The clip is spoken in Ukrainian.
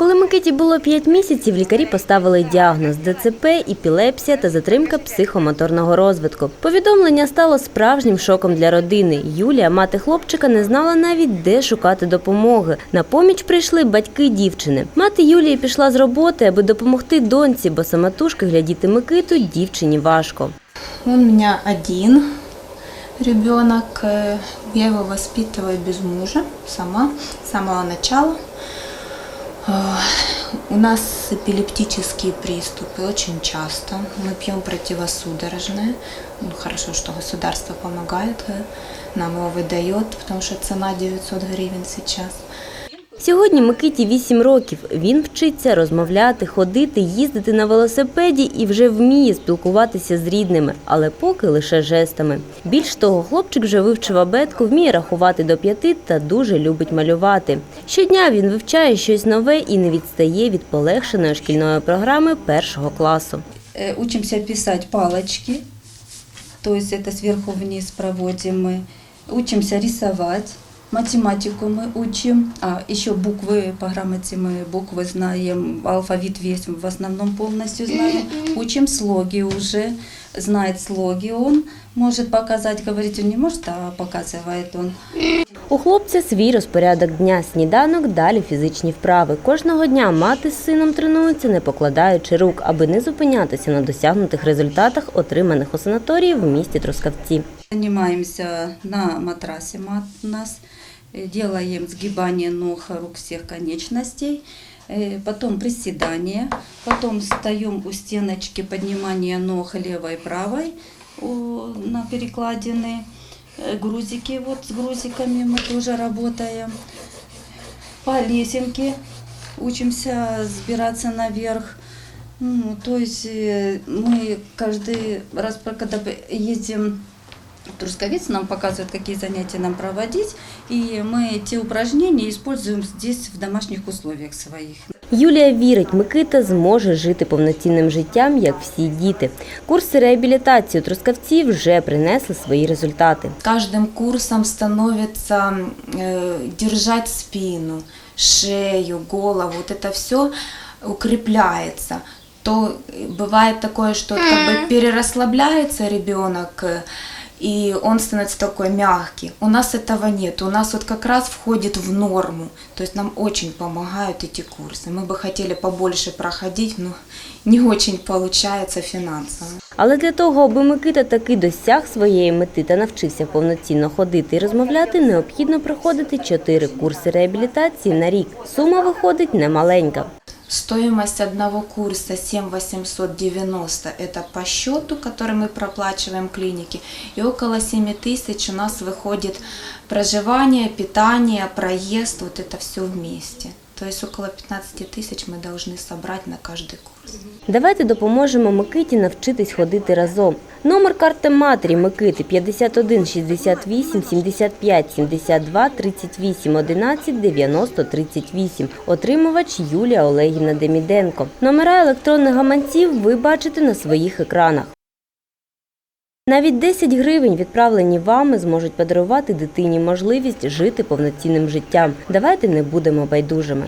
Коли Микиті було 5 місяців, лікарі поставили діагноз ДЦП, епілепсія та затримка психомоторного розвитку. Повідомлення стало справжнім шоком для родини. Юлія, мати хлопчика, не знала навіть де шукати допомоги. На поміч прийшли батьки дівчини. Мати Юлії пішла з роботи, аби допомогти доньці, бо самотужки глядіти Микиту дівчині важко. У меня один ребенок. э, Я его воспитываю без мужа сама, с самого начала. Э, У нас эпилептические приступы очень часто. Мы пьем противосудорожное. Ну, хорошо, что государство помогает, э, нам его выдает, потому что цена 900 гривен сейчас. Сьогодні Микиті 8 років. Він вчиться розмовляти, ходити, їздити на велосипеді і вже вміє спілкуватися з рідними, але поки лише жестами. Більш того, хлопчик вже вивчив абетку, вміє рахувати до п'яти та дуже любить малювати. Щодня він вивчає щось нове і не відстає від полегшеної шкільної програми першого класу. Э, Учимся писать палочки, то есть это сверху вниз проводим мы. Учимся рисовать, математику мы учим, а еще буквы по грамоте мы буквы знаем, алфавит весь в основном полностью знаем. Учим слоги уже, знает слоги он, может показать, говорить он не может, а показывает он. У хлопця свій розпорядок дня, сніданок, далі фізичні вправи. Кожного дня мати з сином тренуються, не покладаючи рук, аби не зупинятися на досягнутих результатах, отриманих у санаторії в місті Трускавці. Занимаемся на матрасе мат у нас, э, делаем сгибание ног, рук всех конечностей, э, потом приседания, потом встаем у стеночки, поднимание ног левой и правой на перекладины, Э, грузики, вот с грузиками мы тоже работаем, по лесенке учимся сбираться наверх. Ну, то есть мы каждый раз, когда ездим в Трусковец, нам показывают, какие занятия нам проводить, и мы те упражнения используем здесь в домашних условиях своих. Юлія вірить, Микита зможе жити повноцінним життям, як всі діти. Курси реабілітації у Трускавці вже принесли свої результати. С каждым курсом становится э, держать спину, шею, голову, вот это все укрепляется. То э, бывает такое, что как бы перерасслабляется ребенок, э, и он становится такой мягкий. У нас этого нет. У нас вот как раз входит в норму. То есть нам очень помогают эти курсы. Мы бы хотели побольше проходить, но не очень получается финансово. Але для того, аби Микита таки досяг своєї мети та навчився повноцінно ходити і розмовляти, необхідно проходити чотири курси реабілітації на рік. Сума виходить немаленька. Стоимость одного курса 7890 это по счету, который мы проплачиваем клинике, и около 7 тысяч у нас выходит проживание, питание, проезд, вот это все вместе. То есть около 15 тысяч мы должны собрать на каждый курс. Давайте допоможемо Микиті навчитись ходити разом. Номер карти матері Микити 51 68 75 72 38 11 90 38. Отримувач Юлія Олегівна Деміденко. Номера електронних гаманців ви бачите на своїх екранах. Навіть 10 гривень, відправлені вами, зможуть подарувати дитині можливість жити повноцінним життям. Давайте не будемо байдужими.